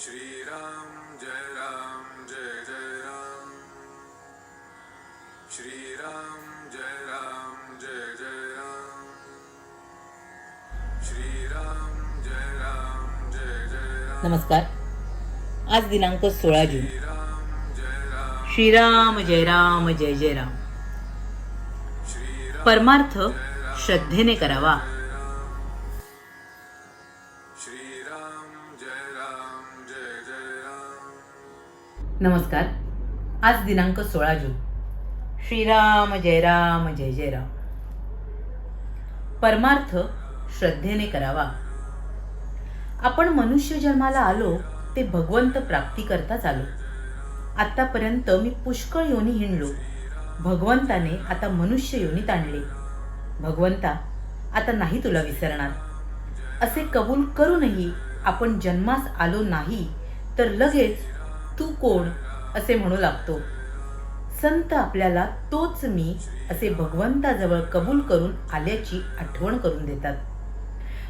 श्रीराम जय राम जय जय राम। श्रीराम जय राम जय जय राम। श्रीराम जय राम जय जय राम। नमस्कार। आज दिनांक सोळा जून। श्रीराम जय राम। जय राम जय जय राम। परमार्थ श्रद्धेने करावा। श्रीराम जय नमस्कार. आज दिनांक सोळा जून. श्रीराम जय राम जय जय राम. परमार्थ श्रद्धेने करावा. आपण मनुष्य जन्माला आलो ते भगवंत प्राप्ती करताच आलो. आतापर्यंत मी पुष्कळ योनी हिंडलो. भगवंताने आता मनुष्य योनीत आणले. भगवंता आता नाही तुला विसरणार. असे कबूल करूनही आपण जन्मास आलो नाही तर लगेच तू कोण असे म्हणू लागतो. संत आपल्याला तोच मी असे भगवंताजवळ कबूल करून आल्याची आठवण करून देतात.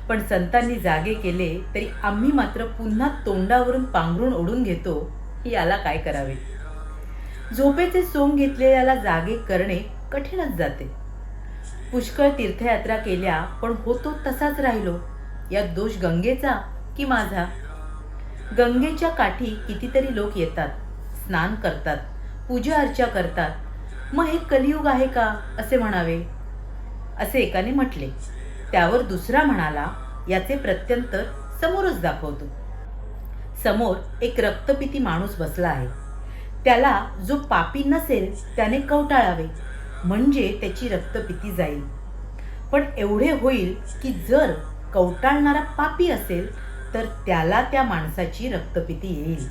पण संतांनी जागे केले तरी आम्ही मात्र पुन्हा तोंडावरून पांघरून ओढून घेतो याला काय करावे? झोपेचे सोंग घेतलेल्याला जागे करणे कठीणच जाते. पुष्कळ तीर्थयात्रा केल्या पण होतो तसाच राहिलो. यात दोष गंगेचा की माझा? गंगेच्या काठी कितीतरी लोक येतात. स्नान करतात. पूजा अर्चा करतात. मग हे कलियुग आहे का? असे म्हणावे. असे एकाने म्हटले. त्यावर दुसरा म्हणाला याचे प्रत्यंतर समोरच दाखवतो. समोर एक रक्तपिती माणूस बसला आहे. त्याला जो पापी नसेल त्याने कवटाळावे. म्हणजे त्याची रक्तपिती जाईल. पण एवढे होईल की जर कवटाळणारा पापी असेल तर त्याला त्या माणसाची रक्तपिती येईल.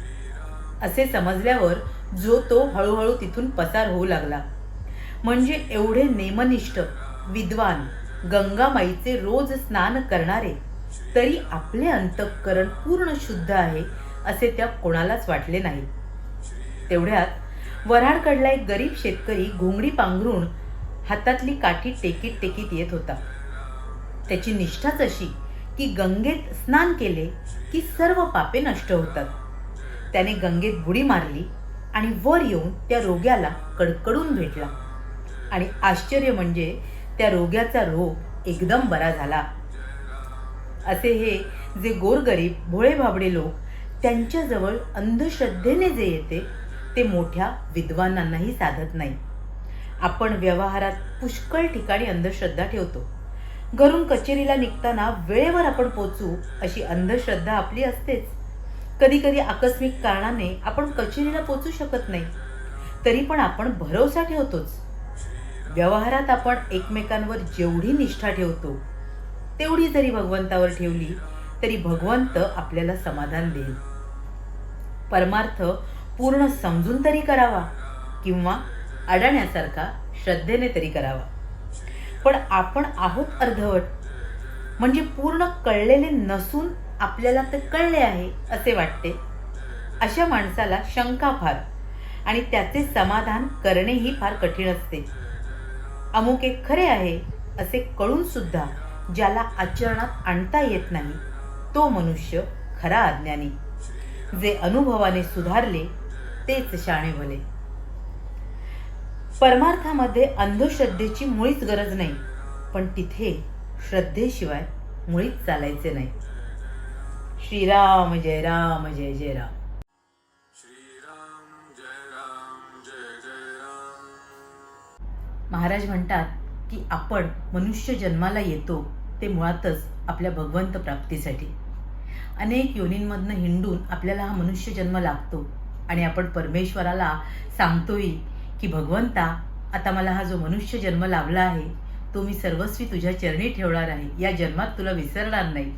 असे समजल्यावर जो तो हळूहळू तिथून पसार होऊ लागला. म्हणजे एवढे नेमनिष्ठ विद्वान गंगामाईचे रोज स्नान करणारे तरी आपले अंतःकरण पूर्ण शुद्ध आहे असे त्या कोणालाच वाटले नाही. तेवढ्यात वऱ्हाडकडला एक गरीब शेतकरी घोंगडी पांघरून हातातली काठी टेकीत टेकीत येत होता. त्याची निष्ठाच अशी की गंगेत स्नान केले की सर्व पापे नष्ट होतात. त्याने गंगेत बुडी मारली आणि वर येऊन त्या रोग्याला कडकडून भेटला. आणि आश्चर्य म्हणजे त्या रोग्याचा रोग एकदम बरा झाला. असे हे जे गोरगरीब भोळेभाबडे लोक त्यांच्याजवळ अंधश्रद्धेने जे येते ते मोठ्या विद्वानांनाही साधत नाही. आपण व्यवहारात पुष्कळ ठिकाणी अंधश्रद्धा ठेवतो. घरून कचेरीला निघताना वेळेवर आपण पोचू अशी अंधश्रद्धा आपली असतेच. कधी कधी आकस्मिक कारणाने आपण कचेरीला पोचू शकत नाही. तरी पण आपण भरोसा ठेवतोच. व्यवहारात आपण एकमेकांवर जेवढी निष्ठा ठेवतो तेवढी जरी भगवंतावर ठेवली तरी भगवंत आपल्याला समाधान देईल. परमार्थ पूर्ण समजून तरी करावा किंवा अडाण्यासारखा श्रद्धेने तरी करावा. पण आपण आहोत अर्धवट. म्हणजे पूर्ण कळलेले नसून आपल्याला ते कळले आहे असे वाटते. अशा माणसाला शंका फार आणि त्याचे समाधान करणेही फार कठीण असते. अमुक एक खरे आहे असे कळून सुद्धा ज्याला आचरणात आणता येत नाही तो मनुष्य खरा अज्ञानी. जे अनुभवाने सुधारले तेच शाणे भले परमार्थामध्ये अंधश्रद्धेची मुळीच गरज नाही. पण तिथे श्रद्धेशिवाय मुळीच चालायचे नाही. श्रीराम जय राम जय जय राम. महाराज म्हणतात की आपण मनुष्य जन्माला येतो ते मुळातच आपल्या भगवंत प्राप्तीसाठी. अनेक योनींमधनं हिंडून आपल्याला हा मनुष्य जन्म लागतो आणि आपण परमेश्वराला सांगतोही की भगवंता आता मला हा जो मनुष्य जन्म लाभला आहे तो मी सर्वस्वी तुझ्या चरणी ठेवणार आहे. या जन्मात तुला विसरणार नाही.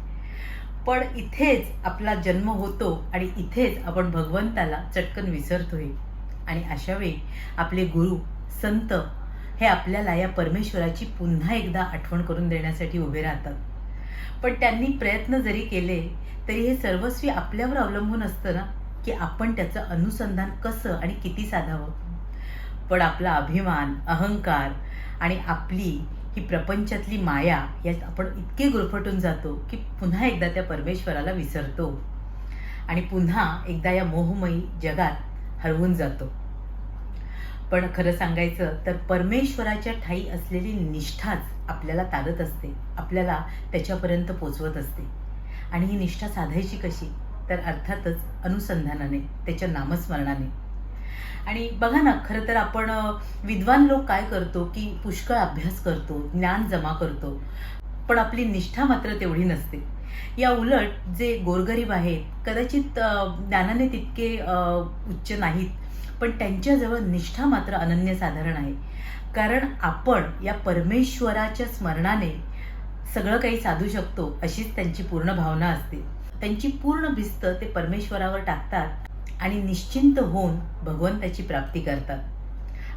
पण इथेच आपला जन्म होतो आणि इथेच आपण भगवंताला चटकन विसरतोय. आणि अशावेळी आपले गुरु संत हे आपल्याला या परमेश्वराची पुन्हा एकदा आठवण करून देण्यासाठी उभे राहतात. पण त्यांनी प्रयत्न जरी केले तरी हे सर्वस्वी आपल्यावर अवलंबून असतं ना की आपण त्याचं अनुसंधान कसं आणि किती साधावं. पण आपला अभिमान अहंकार आणि आपली ही प्रपंचातली माया यात आपण इतके गुरफटून जातो की पुन्हा एकदा त्या परमेश्वराला विसरतो. आणि पुन्हा एकदा या मोहमयी जगात हरवून जातो. पण खरं सांगायचं तर परमेश्वराच्या ठाई असलेली निष्ठाच आपल्याला तारत असते. आपल्याला त्याच्यापर्यंत पोचवत असते. आणि ही निष्ठा साधायची कशी? तर अर्थातच अनुसंधानाने त्याच्या नामस्मरणाने. आणि बघा ना खरं तर आपण विद्वान लोक काय करतो की पुष्कळ अभ्यास करतो ज्ञान जमा करतो पण आपली निष्ठा मात्र तेवढी नसते. या उलट जे गोरगरीब आहेत कदाचित ज्ञानाने तितके उच्च नाहीत पण त्यांच्याजवळ निष्ठा मात्र अनन्यसाधारण आहे. कारण आपण या परमेश्वराच्या स्मरणाने सगळं काही साधू शकतो अशीच त्यांची पूर्ण भावना असते. त्यांची पूर्ण भिस्त ते परमेश्वरावर टाकतात. आणि निश्चिंत होऊन भगवंताची प्राप्ती करतात.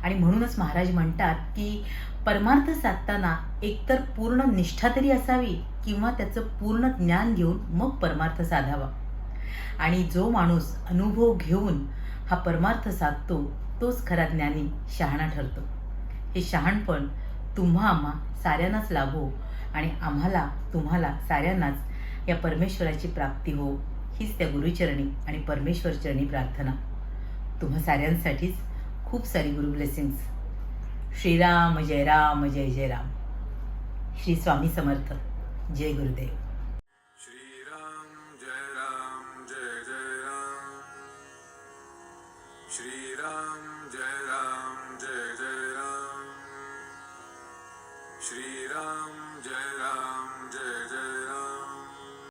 आणि म्हणूनच महाराज म्हणतात की परमार्थ साधताना एकतर पूर्ण निष्ठा तरी असावी किंवा त्याचं पूर्ण ज्ञान घेऊन मग परमार्थ साधावा. आणि जो माणूस अनुभव घेऊन हा परमार्थ साधतो तोच खरा ज्ञानी शहाणा ठरतो. हे शहाणपण तुम्हा आम्हा साऱ्यांनाच लाभो आणि आम्हाला तुम्हाला साऱ्यांनाच या परमेश्वराची प्राप्ती हो. हीच त्या गुरुचरणी आणि परमेश्वर चरणी प्रार्थना. तुम्हा साऱ्यांसाठीच खूप सारी गुरु ब्लेसिंग्स. श्रीराम जय राम जय जय राम. श्री स्वामी समर्थ. जय गुरुदेव. श्रीराम जय राम जय जय राम. श्रीराम जय राम जय जय राम. श्रीराम